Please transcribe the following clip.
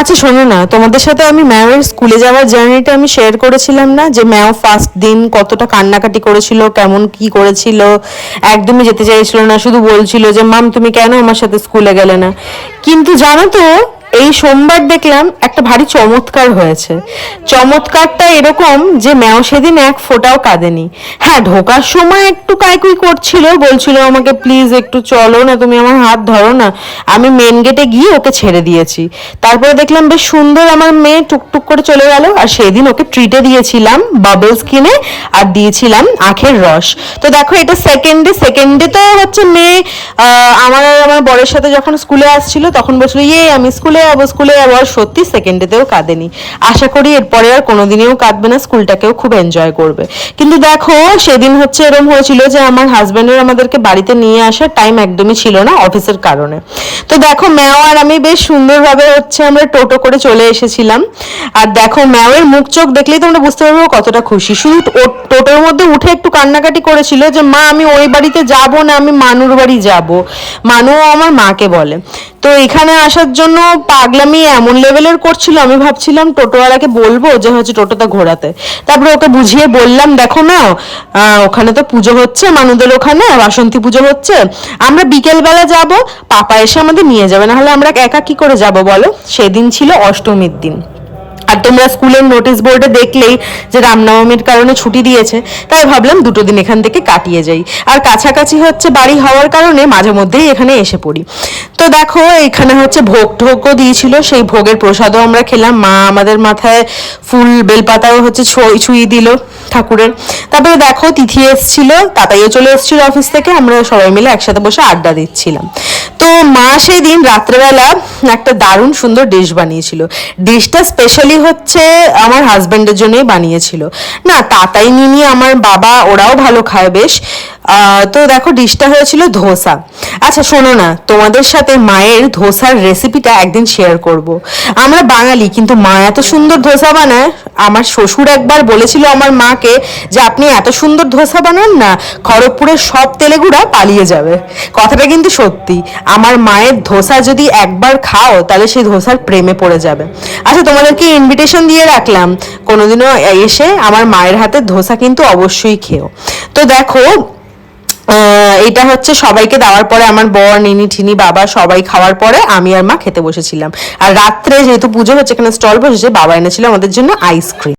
আচ্ছা শোনো না, তোমাদের সাথে আমি ম্যামের স্কুলে যাওয়ার জার্নিটা আমি শেয়ার করেছিলাম না, যে ম্যাও ফার্স্ট দিন কতটা কান্নাকাটি করেছিল, কেমন কি করেছিল, একদমই যেতে চাইছিল না, শুধু বলছিল যে মাম তুমি কেন আমার সাথে স্কুলে গেলে না? কিন্তু জানো তো এই সোমবার দেখলাম একটা ভারী চমৎকার হয়েছে। চমৎকারটা এরকম যে ম্যাও সেদিন এক ফোঁটাও কাঁদেনি। হ্যাঁ ঢোকার সময় একটু কাইকুই করছিল, বলছিল আমাকে, প্লিজ একটু চলো না, তুমি আমার হাত ধরো না। আমি মেন গেটে গিয়ে ওকে ছেড়ে দিয়েছি। তারপরে দেখলাম বেশ সুন্দর আমার মেয়ে টুকটুক করে চলে গেল, আর সেদিন ওকে ট্রিটে দিয়েছিলাম বাবলস কিনে, আর দিয়েছিলাম আখের রস। তো দেখো, এটা সেকেন্ডে সেকেন্ডে তো হচ্ছে মেয়ে আমার আমার বরের সাথে যখন স্কুলে আসছিল, তখন বলছিল ইয়ে আমি স্কুলে যাব স্কুলে যাব আর সত্যি সেকেন্ডেতেও কাঁদেনি। আশা করি এরপরে আর কোনোদিনেও কাঁদবে না, স্কুলটাকেও খুব এনজয় করবে। কিন্তু দেখো, সেদিন হচ্ছে এরকম হয়েছিল যে আমার হাজবেন্ডের আমাদেরকে বাড়িতে নিয়ে আসার টাইম একদমই ছিল না অফিসের কারণে। তো দেখো, ম্যাও আর আমি বেশ সুন্দরভাবে হচ্ছে আমরা টোটো করে চলে এসেছিলাম। আর দেখো, ম্যাওয়ের মুখ চোখ দেখলেই তোমরা বুঝতে পারবে কতটা খুশি। শুধু টোটোর মধ্যে উঠে একটু কান্নাকাটি করেছিল যে, মা, আমি ওই বাড়িতে যাব না, আমি মানুর বাড়ি যাব? মানুও আমার মাকে বলে। তো এখানে আসার জন্য পাগলামি এমন লেভেলের করছিল, আমি ভাবছিলাম টোটোওয়ালাকে বলব যে হচ্ছে টোটোটা ঘোরাতে। তারপরে ওকে বুঝিয়ে বললাম, দেখো না ওখানে তো পুজো হচ্ছে মানুষদের ওখানে, বাসন্তী পুজো হচ্ছে। আমরা বিকেলবেলা যাব, পাপা এসে আমাদের নিয়ে যাবে। নাহলে আমরা একা কি করে যাব বলো? সেদিন ছিল অষ্টমীর দিন। আর তোমরা স্কুলের নোটিশ বোর্ডে দেখলেই যে রামনবমীর কারণে ছুটি দিয়েছে, তাই ভাবলাম দুটো দিন এখান থেকে কাটিয়ে যাই। আর কাছাকাছি হচ্ছে বাড়ি হওয়ার কারণে মাঝে মধ্যেই এখানে এসে পড়ি। তো দেখো, এখানে হচ্ছে ভোগ টোগও দিয়েছিল, সেই ভোগের প্রসাদও আমরা খেলাম। মা আমাদের মাথায় ফুল বেলপাতাও হচ্ছে ছুঁই ছুঁই দিল ঠাকুরের। তারপরে দেখো, তিথি এসছিল, তাতাইও চলে এসেছিল অফিস থেকে, আমরা সবাই মিলে একসাথে বসে আড্ডা দিচ্ছিলাম। তো মা সেই দিন রাত্রেবেলা একটা দারুণ সুন্দর ডিশ বানিয়েছিল। ডিশটা স্পেশালি হচ্ছে আমার হাজব্যান্ডের জন্যই বানিয়েছিল। না তাতাই নিনি আমার বাবা, ওরাও ভালো খায় বেশ। তো দেখো ডিশটা হয়েছিল ধোসা। আচ্ছা শোনো না, তোমাদের সাথে মায়ের ধোসার রেসিপিটা একদিন শেয়ার করব। আমরা বাঙালি, কিন্তু মা এত সুন্দর ধোসা বানায়। আমার শ্বশুর একবার বলেছিল আমার মাকে যে, আপনি এত সুন্দর ধোসা বানান না, খড়গপুরের সব তেলেগুড়া পালিয়ে যাবে। কথাটা কিন্তু সত্যি। আমার মায়ের ধোসা যদি একবার খাও, তাহলে সেই ধোসার প্রেমে পড়ে যাবে। আচ্ছা তোমাদেরকে ইনভিটেশন দিয়ে রাখলাম। কোনোদিনও এসে আমার মায়ের হাতে ধোসা কিন্তু অবশ্যই খেও। তো দেখো এটা হচ্ছে সবাইকে দেওয়ার পরে আমার বর, নিনি, ঠিনি, বাবা সবাই খাওয়ার পরে আমি আর মা খেতে বসেছিলাম। আর রাত্রে যেহেতু পুজো হচ্ছে, এখানে স্টল বসেছে, বাবা এনেছিল আমাদের জন্য আইসক্রিম